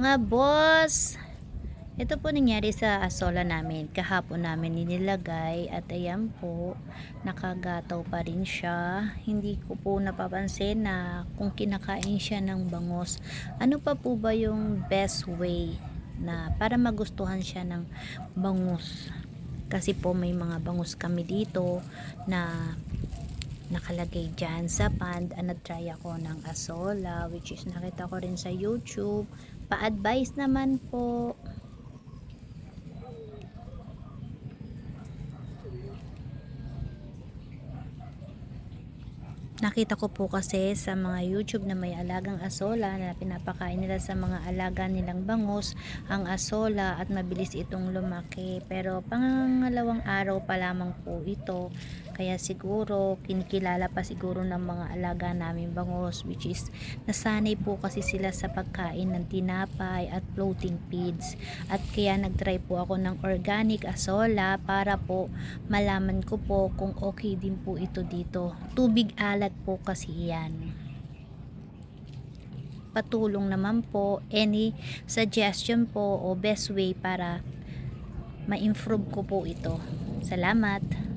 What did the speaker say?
Mga boss, ito po nangyari sa asola namin. Kahapon namin nilagay at ayan po, nakagataw pa rin siya. Hindi ko po napapansin na kung kinakain siya ng bangos, ano pa po ba yung best way na para magustuhan siya ng bangus. Kasi po may mga bangus kami dito na nakalagay dyan sa pand and try ako ng asola which is nakita ko rin sa YouTube pa-advise naman po Nakita ko po kasi sa mga YouTube na may alagang asola na pinapakain nila sa mga alaga nilang bangus ang asola at mabilis itong lumaki. Pero pangalawang araw pa lamang po ito. Kaya siguro kinikilala pa siguro ng mga alaga namin bangus which is nasanay po kasi sila sa pagkain ng tinapay at floating feeds. At kaya nagtry po ako ng organic asola para po malaman ko po kung okay din po ito dito. Tubig alat po kasi yan. Patulong naman po any suggestion po o best way para ma-improve ko po ito. Salamat!